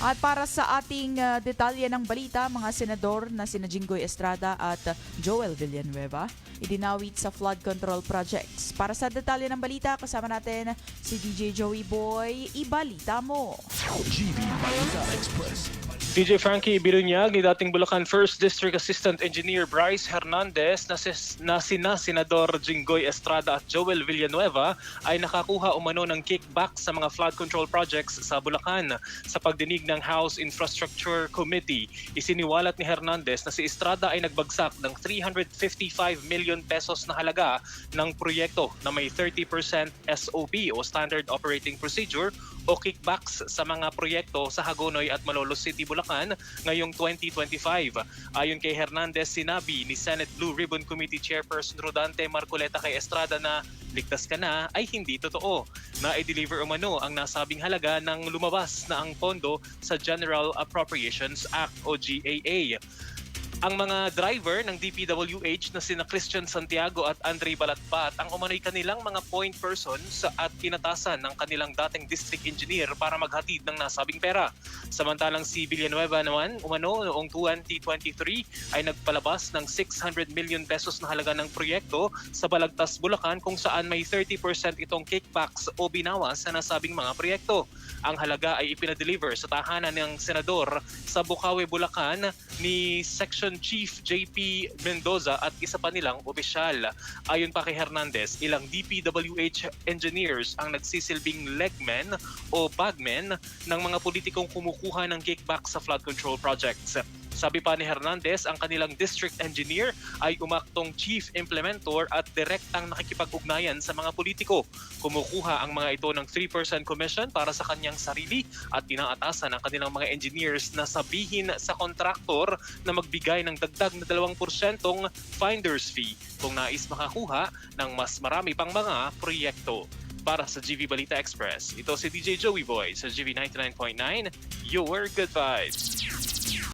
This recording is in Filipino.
At para sa ating uh, detalye ng balita, mga senador na sina Jinggoy Estrada at Joel Villanueva idinawit sa flood control projects. Para sa detalye ng balita, kasama natin si DJ Joey Boy. Ibalita mo! GB Balita Express. DJ Frankie Birunyag ni dating Bulacan 1st District Assistant Engineer Bryce Hernandez na, sis, na sina Senador Jinggoy Estrada at Joel Villanueva ay nakakuha umano ng kickback sa mga flood control projects sa Bulacan. Sa pagdinig ng House Infrastructure Committee, isiniwalat ni Hernandez na si Estrada ay nagbagsak ng 355 million pesos na halaga ng proyekto na may 30% SOP o Standard Operating Procedure o kickbacks sa mga proyekto sa Hagonoy at Malolos City, Bulacan ngayong 2025. Ayon kay Hernandez, sinabi ni Senate Blue Ribbon Committee Chairperson Rodante Marcoleta kay Estrada na ligtas ka na ay hindi totoo. Na i-deliver umano ang nasabing halaga ng lumabas na ang pondo sa General Appropriations Act o GAA. Ang mga driver ng DPWH na sina Christian Santiago at Andre Balatbat ang umano'y kanilang mga point persons at kinatasan ng kanilang dating district engineer para maghatid ng nasabing pera. Samantalang si Villanueva naman umano noong 2023 ay nagpalabas ng 600 million pesos na halaga ng proyekto sa Balagtas, Bulacan kung saan may 30% itong kickbacks o binawas sa nasabing mga proyekto. Ang halaga ay ipinadeliver sa tahanan ng senador sa Bukawi, Bulacan ni Section Chief JP Mendoza at isa pa nilang opisyal. Ayon pa kay Hernandez, ilang DPWH engineers ang nagsisilbing legmen o bagmen ng mga politikong kumukuha ng kickback sa flood control projects. Sabi pa ni Hernandez, ang kanilang district engineer ay umaktong chief implementor at direktang nakikipag-ugnayan sa mga politiko. Kumukuha ang mga ito ng 3% commission para sa kanyang sarili at tinaatasan ang kanilang mga engineers na sabihin sa kontraktor na magbigay ng dagdag na 2% finder's fee kung nais makakuha ng mas marami pang mga proyekto. Para sa GV Balita Express, ito si DJ Joey Boy sa GV 99.9, Your Good Vibes.